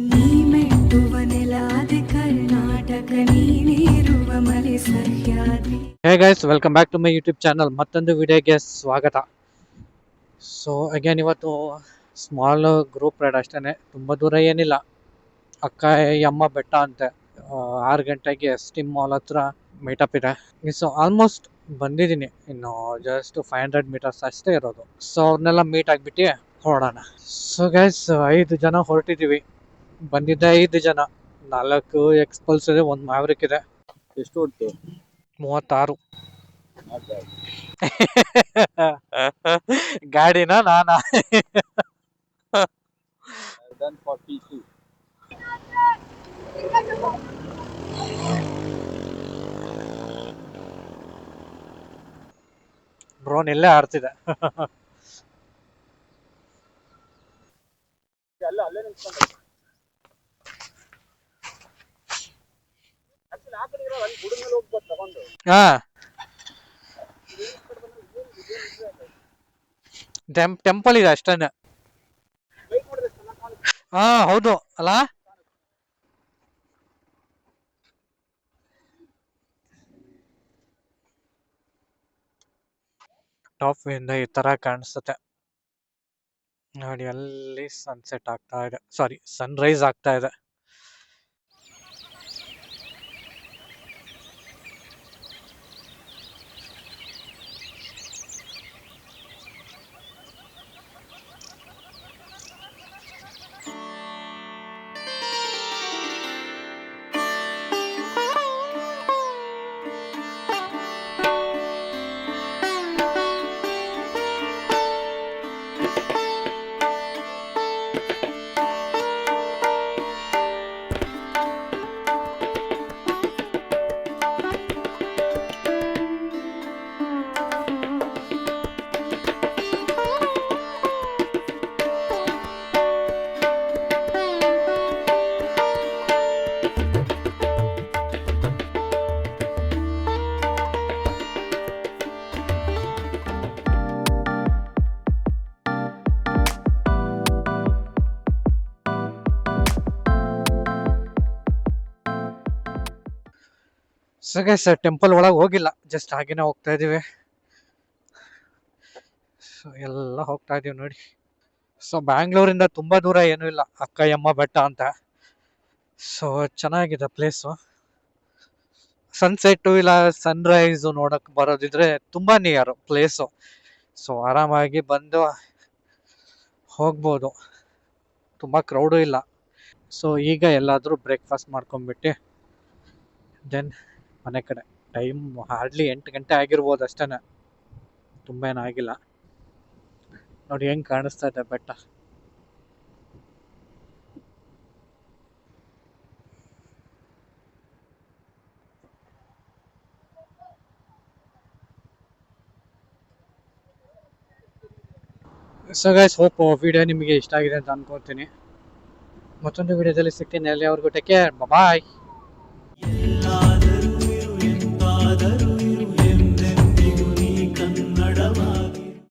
ನೀ ಮೆಟ್ಟುವ ನೆಲಾದೆ ಕರ್ನಾಟಕ, ನೀನಿರುವ ಮಲೆ Sahyadri. Hey guys welcome back to my YouTube channel ಮತ್ತೊಂದು ವಿಡಿಯೋಗೆ ಸ್ವಾಗತ. ಸೊ ಅಗೇನ್ ಇವತ್ತು ಸ್ಮಾಲ್ ಗ್ರೂಪ್ ರೈಡ್ ಅಷ್ಟೇ ತುಂಬ ದೂರ ಏನಿಲ್ಲ. ಅಕ್ಕ, ಅಮ್ಮ, ಬೆಟ್ಟ ಅಂತೆ. ಆರು ಗಂಟೆಗೆ ಟಿ ಮಾಲ್ ಹತ್ರ ಮೀಟಪ್ ಇದೆ. ಸೊ ಆಲ್ಮೋಸ್ಟ್ ಬಂದಿದ್ದೀನಿ. ಇನ್ನು ಜಸ್ಟ್ ಫೈವ್ ಹಂಡ್ರೆಡ್ ಮೀಟರ್ಸ್ ಅಷ್ಟೇ ಇರೋದು. ಸೊ ಅವ್ರನ್ನೆಲ್ಲ ಮೀಟ್ ಆಗಿಬಿಟ್ಟು ಹೊರಡೋಣ ಸೊ ಗೈಸ್ ಐದು ಜನ ಹೊರಟಿದ್ದೀವಿ. ಬಂದಿದ್ದೆ ಐದು ಜನ. ನಾಲ್ಕು ಎಕ್ಸ್ಪಲ್ಸ್ ಇದೆ ಒಂದು ಮ್ಯಾವ್ರಿಕ್ ಇದೆ. ಎಷ್ಟು ಹೊಡ್ತು ಮೂವತ್ತಾರು. ಗಾಡಿನ ನಾನಾ? ಬ್ರೋನ್ ಇಲ್ಲೇ ಆಡ್ತಿದೆ. ಅಲ್ಲ ಅಲ್ಲೇ ನಿಂತ್ಕೊಂಡು ಆಕ್ಚುಲಿ ಆ ಕಡೆ ಇರೋ ಅಲ್ಲಿ ಗುಡಿ ಮೇಲೆ ಹೋಗ್ಬೋದು ತಗೊಂಡು ಹಾ. ಟೆಂಪ್ ಟೆಂಪಲ್ ಇದೆ ಕಾಣುತ್ತೆ ಹಾ, ಹೌದು. ಅಲ್ಲ? ಟಾಪ್ ಇಂದ ಈ ತರ ಕಾಣಿಸುತ್ತೆ. ನೋಡಿ, ಅಲ್ಲಿ ಸನ್ಸೆಟ್ ಆಗ್ತಾ ಇದೆ. ಸಾರಿ ಸನ್ರೈಸ್ ಆಗ್ತಾ ಇದೆ. ಸರ್ ಸರ್ ಟೆಂಪಲ್ ಒಳಗೆ ಹೋಗಿಲ್ಲ. ಜಸ್ಟ್ ಹಾಗೇನೆ ಹೋಗ್ತಾ ಇದೀವಿ. ಸೊ ಎಲ್ಲ ಹೋಗ್ತಾ ಇದೀವಿ ನೋಡಿ. ಸೊ ಬ್ಯಾಂಗ್ಳೂರಿಂದ ತುಂಬ ದೂರ ಏನೂ ಇಲ್ಲ. ಅಕ್ಕಯ್ಯಮ್ಮ ಬೆಟ್ಟ ಅಂತ. ಸೊ ಚೆನ್ನಾಗಿದೆ ಪ್ಲೇಸು ಸನ್ಸೆಟ್ಟು ಇಲ್ಲ ಸನ್ರೈಸು ನೋಡಕ್ ಬರೋದಿದ್ರೆ ತುಂಬಾ ನಿಯರು ಪ್ಲೇಸು ಸೊ ಆರಾಮಾಗಿ ಬಂದು ಹೋಗ್ಬೋದು. ತುಂಬ ಕ್ರೌಡು ಇಲ್ಲ. ಸೊ ಈಗ ಎಲ್ಲಾದರೂ ಬ್ರೇಕ್ಫಾಸ್ಟ್ ಮಾಡ್ಕೊಂಬಿಟ್ಟು ದೆನ್ ಮನೆ ಕಡೆ. ಟೈಮ್ ಹಾರ್ಡ್ಲಿ ಎಂಟು ಗಂಟೆ ಆಗಿರ್ಬೋದು ಅಷ್ಟೇ ತುಂಬ ಏನಾಗಿಲ್ಲ ನೋಡಿ ಹೆಂಗೆ ಕಾಣಿಸ್ತಾ ಇದೆ ಬೆಟ್ಟ. ಸೊ ಗೈಸ್ ಹೋಪ್ ವಿಡಿಯೋ ನಿಮಗೆ ಇಷ್ಟ ಆಗಿದೆ ಅಂತ ಅನ್ಕೋತೀನಿ. ಮತ್ತೊಂದು ವಿಡಿಯೋದಲ್ಲಿ ಸಿಗ್ತೀನಿ. ಅಲ್ಲಿ ಅವ್ರಿಗೂ ಟೇಕ್ ಕೇರ್ ಬಾಯ್